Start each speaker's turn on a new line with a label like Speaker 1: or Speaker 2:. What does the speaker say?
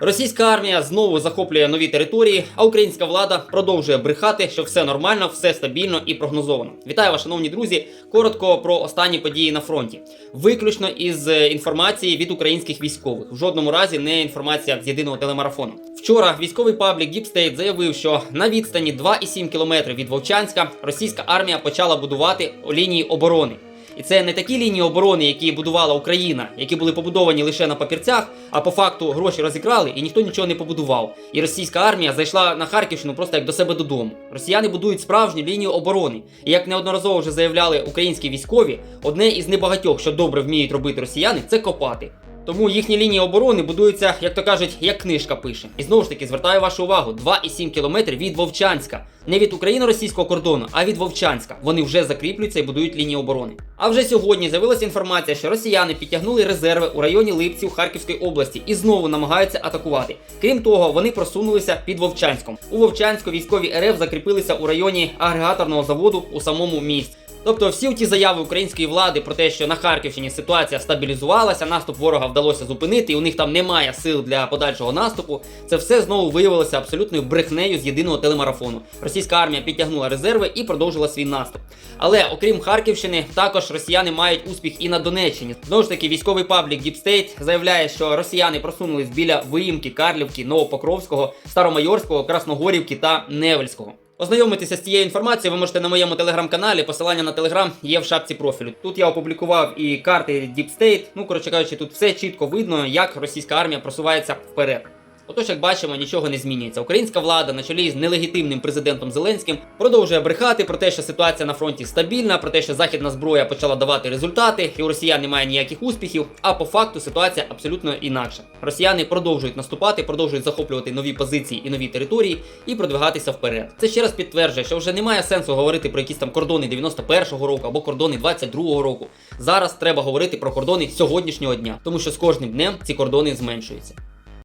Speaker 1: Російська армія знову захоплює нові території, а українська влада продовжує брехати, що все нормально, все стабільно і прогнозовано. Вітаю вас, шановні друзі. Коротко про останні події на фронті. Виключно із е, інформації від українських військових. В жодному разі не інформація з єдиного телемарафону. Вчора військовий паблік State заявив, що на відстані 2,7 км від Вовчанська російська армія почала будувати лінії оборони. І це не такі лінії оборони, які будувала Україна, які були побудовані лише на папірцях, а по факту гроші розікрали і ніхто нічого не побудував. І російська армія зайшла на Харківщину просто як до себе додому. Росіяни будують справжню лінію оборони. І як неодноразово вже заявляли українські військові, одне із небагатьох, що добре вміють робити росіяни, це копати. Тому їхні лінії оборони будуються, як то кажуть, як книжка пише. І знову ж таки звертаю вашу увагу: 2,7 км від Вовчанська. Не від україно-російського кордону, а від Вовчанська. Вони вже закріплюються і будують лінії оборони. А вже сьогодні з'явилася інформація, що росіяни підтягнули резерви у районі Липців Харківської області і знову намагаються атакувати. Крім того, вони просунулися під Вовчанськом. У Вовчанську військові РФ закріпилися у районі агрегаторного заводу у самому місті. Тобто всі ті заяви української влади про те, що на Харківщині ситуація стабілізувалася, наступ ворога вдалося зупинити, і у них там немає сил для подальшого наступу. Це все знову виявилося абсолютною брехнею з єдиного телемарафону. Російська армія підтягнула резерви і продовжила свій наступ. Але окрім Харківщини, також росіяни мають успіх і на Донеччині. Знову ж таки, військовий паблік State заявляє, що росіяни просунулись біля Виїмки, Карлівки, Новопокровського, Старомайорського, Красногорівки та Невельського. Ознайомитися з цією інформацією ви можете на моєму телеграм-каналі. Посилання на телеграм є в шапці профілю. Тут я опублікував і карти Deep State. Ну, коротше кажучи, тут все чітко видно, як російська армія просувається вперед. Отож, як бачимо, нічого не змінюється. Українська влада на чолі з нелегітимним президентом Зеленським продовжує брехати про те, що ситуація на фронті стабільна, про те, що західна зброя почала давати результати, і у росіян немає ніяких успіхів. А по факту ситуація абсолютно інакша. Росіяни продовжують наступати, продовжують захоплювати нові позиції і нові території і продвигатися вперед. Це ще раз підтверджує, що вже немає сенсу говорити про якісь там кордони 91-го року або кордони 22-го року. Зараз треба говорити про кордони сьогоднішнього дня, тому що з кожним днем ці кордони зменшуються.